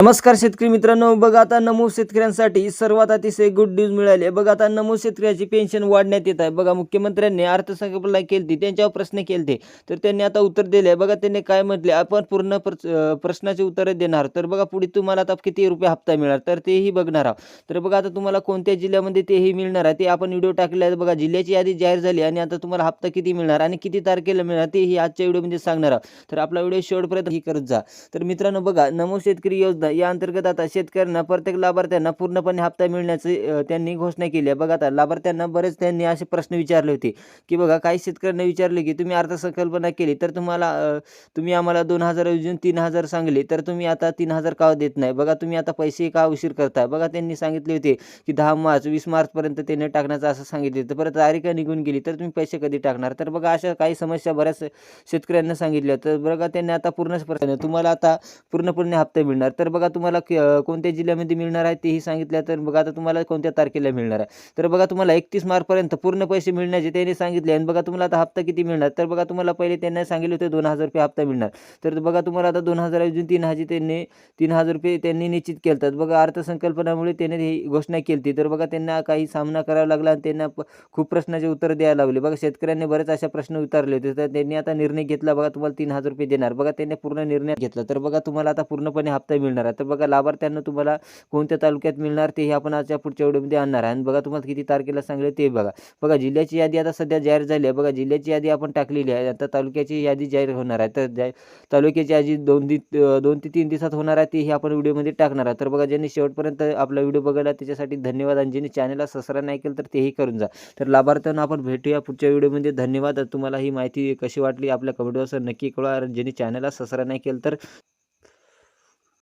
नमस्कार शेतकरी मित्रांनो बघा आता नमूद शेतकऱ्यांसाठी सर्वात अतिशय गुड न्यूज मिळाली बघा आता नमो शेतकऱ्याची पेन्शन वाढण्यात येत आहे. बघा मुख्यमंत्र्यांनी अर्थसंकल्पना केली त्यांच्यावर प्रश्न केले तर त्यांनी आता उत्तर दिले बघा त्यांनी काय म्हटले? आपण पूर्ण प्रच- प्रश्नाचे उत्तर देणार. तर बघा पुढे तुम्हाला आता किती रुपये हप्ता मिळणार? तर तेही बघणार आहोत. तर बघा आता तुम्हाला कोणत्या जिल्ह्यामध्ये तेही मिळणार आहे? ते आपण व्हिडिओ टाकले आहे. बघा जिल्ह्याची यादी जाहीर झाली आणि आता तुम्हाला हप्ता किती मिळणार आणि किती तारखेला मिळणार तेही आजच्या व्हिडिओमध्ये सांगणार आहोत. तर आपला व्हिडिओ शेवटपर्यंत ही करत जा. तर मित्रांनो बघा नमो शेतकरी योजना या अंतर्गत आता शेतकऱ्यांना प्रत्येक लाभार्थ्यांना पूर्णपणे हप्ता मिळण्याची त्यांनी घोषणा केली आहे. बघा आता लाभार्थ्यांना बरेच त्यांनी असे प्रश्न विचारले होते की बघा काही शेतकऱ्यांना विचारले की तुम्ही अर्थसंकल्पना केली तर तुम्हाला तुम्ही आम्हाला दोन हजार ऐवजी तीन हजार सांगले तर तुम्ही आता तीन हजार का देत नाही? बघा तुम्ही आता पैसे का उशीर करताय? बघा त्यांनी सांगितले होते की दहा मार्च वीस मार्चपर्यंत त्यांनी टाकण्याचं असं सांगितले तर परत तारीख निघून गेली तर तुम्ही पैसे कधी टाकणार? तर बघा अशा काही समस्या बऱ्याच शेतकऱ्यांना सांगितल्या. तर बघा त्यांनी आता पूर्णच प्रश्न तुम्हाला आता पूर्णपणे हप्ते मिळणार. तर बघा बघा तुम्हाला कोणत्या जिल्ह्यामध्ये मिळणार आहे तेही सांगितलं तर बघा आता तुम्हाला कोणत्या तारखेला मिळणार आहे. तर बघा तुम्हाला एकतीस मार्चपर्यंत पूर्ण पैसे मिळण्याचे त्यांनी सांगितले आणि बघा तुम्हाला आता हप्ता किती मिळणार. तर बघा तुम्हाला पहिले त्यांनी सांगितले होते दोन हजार रुपये हप्ता मिळणार. तर बघा तुम्हाला आता दोन हजार अजून तीन हजार त्यांनी तीन हजार रुपये त्यांनी निश्चित केलतात. बघा अर्थसंकल्पनामुळे त्यांनी ही घोषणा केली. तर बघा त्यांना काही सामना करावा लागला आणि त्यांना प- खूप प्रश्नाचे उत्तर द्यायला लागले. बघा शेतकऱ्यांनी बरेच अशा प्रश्न उतारले होते. तर त्यांनी आता निर्णय घेतला. बघा तुम्हाला तीन हजार रुपये देणार. बघा त्यांनी पूर्ण निर्णय घेतला. तर बघा तुम्हाला आता पूर्णपणे हप्ता मिळणार करा. तर बघा लाभार्थ्यांना तुम्हाला कोणत्या तालुक्यात मिळणार तेही आपण आजच्या पुढच्या व्हिडिओमध्ये आणणार आहे. आणि बघा तुम्हाला किती तारखेला सांगले ते बघा. बघा जिल्ह्याची यादी आता सध्या जाहीर झाली आहे. बघा जिल्ह्याची यादी आपण टाकलेली आहे. आता तालुक्याची यादी जाहीर होणार आहे. तर जा तालुक्याची यादी दोन दि दोन ते तीन दिवसात होणार आहे तेही आपण व्हिडिओमध्ये टाकणार आहे. तर बघा ज्यांनी शेवटपर्यंत आपला व्हिडिओ बघायला त्याच्यासाठी धन्यवाद. आणि ज्यांनी चॅनलला सबस्क्राईब नाही केलं तर तेही करून जा. तर लाभार्थ्यांना आपण भेटूया पुढच्या व्हिडिओमध्ये. धन्यवाद. तुम्हाला ही माहिती कशी वाटली आपल्या कमेंट बॉक्सवर नक्की कळवा. आणि ज्यांनी चॅनलला सबस्क्राईब नाही केलं तर